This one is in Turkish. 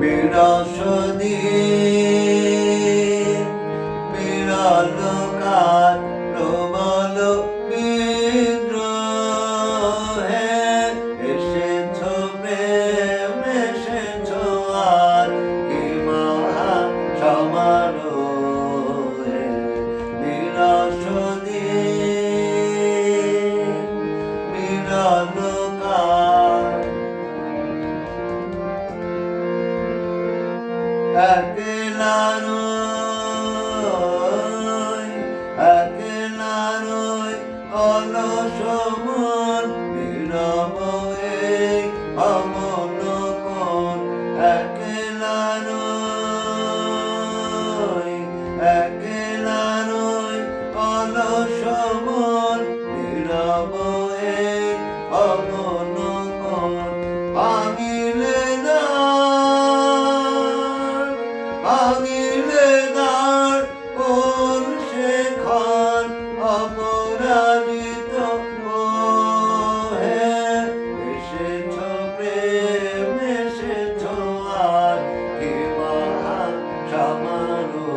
Mirası Aquel সমারোহে